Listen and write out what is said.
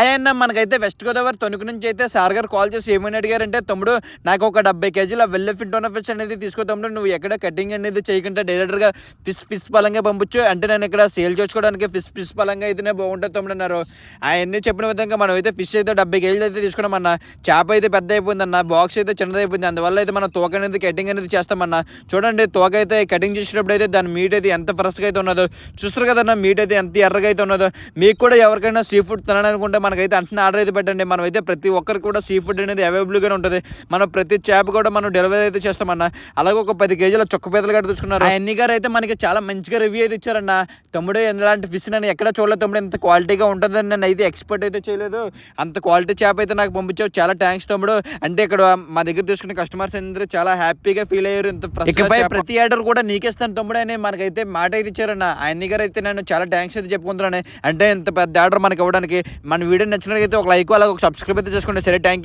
Hi అన్న మనకైతే west Godavari Tanuku నుంచి అయితే సార్ గారు కాల్ చేసి ఏమని అడిగారంటే తమ్ముడు నాకు ఒక డెబ్బై కేజీల వెల్ల ఫింటోన ఫిష్ అనేది తీసుకో తమ్ముడు నువ్వు ఎక్కడ కటింగ్ అనేది చేయకుండా డైరెక్ట్గా ఫిష్ ఫిష్ పలంగా పంపించు. అంటే నేను ఇక్కడ సేల్ చేసుకోవడానికి ఫిష్ ఫిష్ పలంగా అయితేనే బాగుంటుంది తమ్ముడు అన్నారు. అవన్నీ చెప్పిన విధంగా మనం అయితే ఫిష్ అయితే డెబ్బై కేజీలు అయితే తీసుకున్నామన్న చేప అయితే పెద్ద అయిపోయిందన్న బాక్స్ అయితే చిన్నది అయిపోయింది. అందువల్ల అయితే మనం తోక అనేది కటింగ్ అనేది చేస్తామన్న చూడండి తోక అయితే కటింగ్ చేసినప్పుడు అయితే దాని మీట్ అయితే ఎంత ఫ్రెష్గా అయితే ఉన్నదో. చూస్తారు కదన్న మీట్ అయితే ఎంత ఎర్రగా అయితే ఉన్నదో. మీకు కూడా ఎవరికైనా సీ ఫుడ్ తినాలనుకుంటే మనకైతే అంటున్న ఆర్డర్ అయితే పెట్టండి. మనం అయితే ప్రతి ఒక్కరికి కూడా సీ ఫుడ్ అనేది అవైలబుల్గానే ఉంటుంది. మనం ప్రతి చేప కూడా మనం డెలివరీ అయితే చేస్తామన్న. అలాగే ఒక పది కేజీల చొక్క పీతలు కూడా తీసుకున్నారు. అన్ని గారు అయితే మనకి చాలా మంచిగా రివ్యూ అయితే ఇచ్చారన్న. తమ్ముడు ఎలాంటి ఫిష్ నేను ఎక్కడ చూడలేదు తమ్ముడు. ఇంత క్వాలిటీగా ఉంటుందని నేను అయితే ఎక్స్పెక్ట్ అయితే చేయలేదు. అంత క్వాలిటీ చేప అయితే నాకు పంపించావు. చాలా థ్యాంక్స్ తమ్ముడు. అంటే ఇక్కడ మా దగ్గర తీసుకున్న కస్టమర్స్ అందరూ చాలా హ్యాపీగా ఫీల్ అయ్యారు. ఇంత ఇకపై ప్రతి ఆర్డర్ కూడా నీకేస్తాను తమ్ముడు అని మనకైతే మాట అయితే ఇచ్చారన్న. ఆయన గారు అయితే నేను చాలా థ్యాంక్స్ అయితే చెప్పుకుంటున్నాను. అంటే ఇంత పెద్ద ఆర్డర్ మనకి ఇవ్వడానికి మన వీడియో నచ్చినట్లయితే ఒక లైక్ అలాగే ఒక సబ్స్క్రైబ్ అయితే చేసుకోండి. సరే థ్యాంక్